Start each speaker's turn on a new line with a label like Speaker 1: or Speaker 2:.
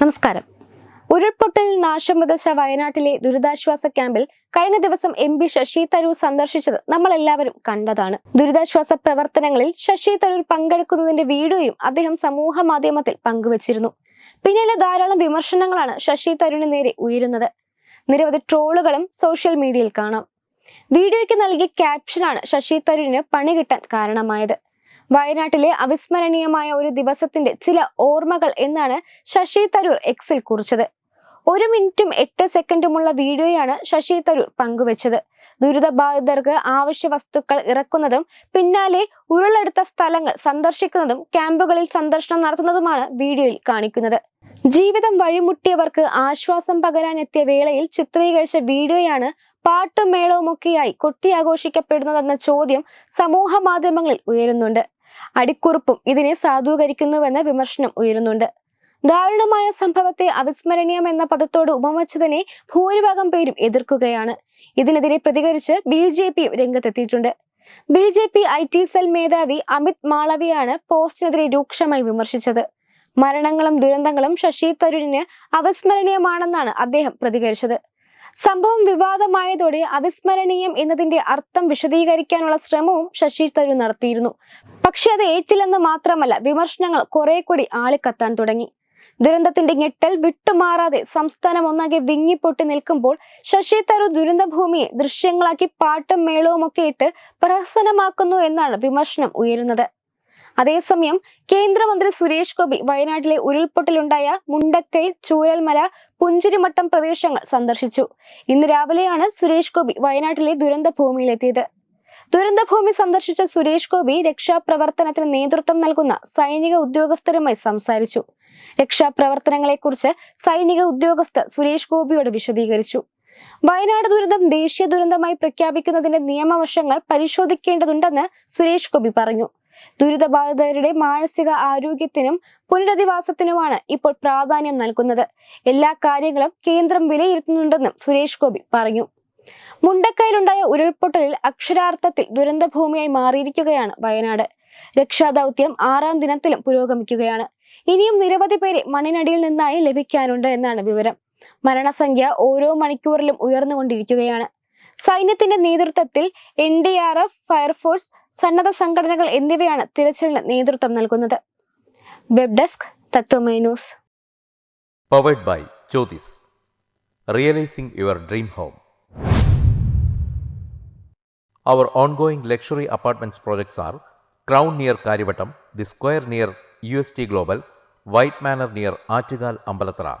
Speaker 1: നമസ്കാരം. ഉരുൾപൊട്ടൽ നാശം വിതച്ച വയനാട്ടിലെ ദുരിതാശ്വാസ ക്യാമ്പിൽ കഴിഞ്ഞ ദിവസം എം പി ശശി തരൂർ സന്ദർശിച്ചത് നമ്മൾ എല്ലാവരും കണ്ടതാണ്. ദുരിതാശ്വാസ പ്രവർത്തനങ്ങളിൽ ശശി തരൂർ പങ്കെടുക്കുന്നതിന്റെ വീഡിയോയും അദ്ദേഹം സമൂഹ മാധ്യമത്തിൽ പങ്കുവച്ചിരുന്നു. പിന്നീട് ധാരാളം വിമർശനങ്ങളാണ് ശശി തരൂരിന് നേരെ ഉയരുന്നത്. നിരവധി ട്രോളുകളും സോഷ്യൽ മീഡിയയിൽ കാണാം. വീഡിയോയ്ക്ക് നൽകിയ ക്യാപ്ഷനാണ് ശശി തരൂരിന് പണി കിട്ടാൻ കാരണമായത്. വയനാട്ടിലെ അവിസ്മരണീയമായ ഒരു ദിവസത്തിന്റെ ചില ഓർമ്മകൾ എന്നാണ് ശശി തരൂർ എക്സിൽ കുറിച്ചത്. ഒരു മിനിറ്റും എട്ട് സെക്കൻഡുമുള്ള വീഡിയോയാണ് ശശി തരൂർ പങ്കുവച്ചത്. ദുരിതബാധിതർക്ക് ആവശ്യ വസ്തുക്കൾ ഇറക്കുന്നതും പിന്നാലെ ഉരുളെടുത്ത സ്ഥലങ്ങൾ സന്ദർശിക്കുന്നതും ക്യാമ്പുകളിൽ സന്ദർശനം നടത്തുന്നതുമാണ് വീഡിയോയിൽ കാണിക്കുന്നത്. ജീവിതം വഴിമുട്ടിയവർക്ക് ആശ്വാസം പകരാനെത്തിയ വേളയിൽ ചിത്രീകരിച്ച വീഡിയോയാണ് പാട്ടും മേളവുമൊക്കെയായി കൊട്ടിയാഘോഷിക്കപ്പെടുന്നതെന്ന ചോദ്യം സമൂഹ മാധ്യമങ്ങളിൽ ഉയരുന്നുണ്ട്. അടിക്കുറിപ്പും ഇതിനെ സാധൂകരിക്കുന്നുവെന്ന വിമർശനം ഉയരുന്നുണ്ട്. ദാരുണമായ സംഭവത്തെ അവിസ്മരണീയം എന്ന പദത്തോട് ഉപമച്ചതിനെ ഭൂരിഭാഗം പേരും എതിർക്കുകയാണ്. ഇതിനെതിരെ പ്രതികരിച്ച് ബി ജെ പിയും രംഗത്തെത്തിയിട്ടുണ്ട്. B J P I T cell മേധാവി അമിത് മാളവിയാണ് പോസ്റ്റിനെതിരെ രൂക്ഷമായി വിമർശിച്ചത്. മരണങ്ങളും ദുരന്തങ്ങളും ശശി തരൂരിന് അവിസ്മരണീയമാണെന്നാണ് അദ്ദേഹം പ്രതികരിച്ചത്. സംഭവം വിവാദമായതോടെ അവിസ്മരണീയം എന്നതിന്റെ അർത്ഥം വിശദീകരിക്കാനുള്ള ശ്രമവും ശശി തരൂർ നടത്തിയിരുന്നു. പക്ഷെ അത് ഏറ്റില്ലെന്ന് മാത്രമല്ല വിമർശനങ്ങൾ കുറെ കൂടി ആളിക്കത്താൻ തുടങ്ങി. ദുരന്തത്തിന്റെ ഞെട്ടൽ വിട്ടുമാറാതെ സംസ്ഥാനം ഒന്നാകെ വിങ്ങിപ്പൊട്ടി നിൽക്കുമ്പോൾ ശശി തരൂർ ദുരന്തഭൂമിയെ ദൃശ്യങ്ങളാക്കി പാട്ടും മേളവും ഒക്കെ ഇട്ട് പ്രഹസനമാക്കുന്നു എന്നാണ് വിമർശനം ഉയരുന്നത്. അതേസമയം കേന്ദ്രമന്ത്രി സുരേഷ് ഗോപി വയനാട്ടിലെ ഉരുൾപൊട്ടലുണ്ടായ മുണ്ടക്കൈ ചൂരൽമല പുഞ്ചിരിമട്ടം പ്രദേശങ്ങൾ സന്ദർശിച്ചു. ഇന്ന് രാവിലെയാണ് സുരേഷ് ഗോപി വയനാട്ടിലെ ദുരന്ത ഭൂമിയിലെത്തിയത് ദുരന്തഭൂമി സന്ദർശിച്ച സുരേഷ് ഗോപി രക്ഷാപ്രവർത്തനത്തിന് നേതൃത്വം നൽകുന്ന സൈനിക ഉദ്യോഗസ്ഥരുമായി സംസാരിച്ചു. രക്ഷാപ്രവർത്തനങ്ങളെക്കുറിച്ച് സൈനിക ഉദ്യോഗസ്ഥർ സുരേഷ് ഗോപിയോട് വിശദീകരിച്ചു. വയനാട് ദുരന്തം ദേശീയ ദുരന്തമായി പ്രഖ്യാപിക്കുന്നതിന്റെ നിയമവശങ്ങൾ പരിശോധിക്കേണ്ടതുണ്ടെന്ന് സുരേഷ് ഗോപി പറഞ്ഞു. ദുരിതബാധിതരുടെ മാനസിക ആരോഗ്യത്തിനും പുനരധിവാസത്തിനുമാണ് ഇപ്പോൾ പ്രാധാന്യം നൽകുന്നത്. എല്ലാ കാര്യങ്ങളും കേന്ദ്രം വിലയിരുത്തുന്നുണ്ടെന്നും സുരേഷ് ഗോപി പറഞ്ഞു. മുണ്ടക്കയിലുണ്ടായ ഉരുൾപൊട്ടലിൽ അക്ഷരാർത്ഥത്തിൽ ദുരന്തഭൂമിയായി മാറിയിരിക്കുകയാണ് വയനാട്. രക്ഷാദൗത്യം ആറാം ദിനത്തിലും പുരോഗമിക്കുകയാണ്. ഇനിയും നിരവധി പേരെ മണ്ണിനടിയിൽ നിന്നായി ലഭിക്കാനുണ്ട് എന്നാണ് വിവരം. മരണസംഖ്യ ഓരോ മണിക്കൂറിലും ഉയർന്നുകൊണ്ടിരിക്കുകയാണ്. സൈന്യത്തിന്റെ നേതൃത്വത്തിൽ N D R F fire force സന്നദ്ധ സംഘടനകൾ എന്നിവയാണ് തിരച്ചിലിന് നേതൃത്വം നൽകുന്നത് web desk Tathwamayi news
Speaker 2: powered by Jyothis realising your dream home Our ongoing luxury apartments projects are Crown near Karivattam, The Square near UST Global, White Manor near Achigal Ambalatra,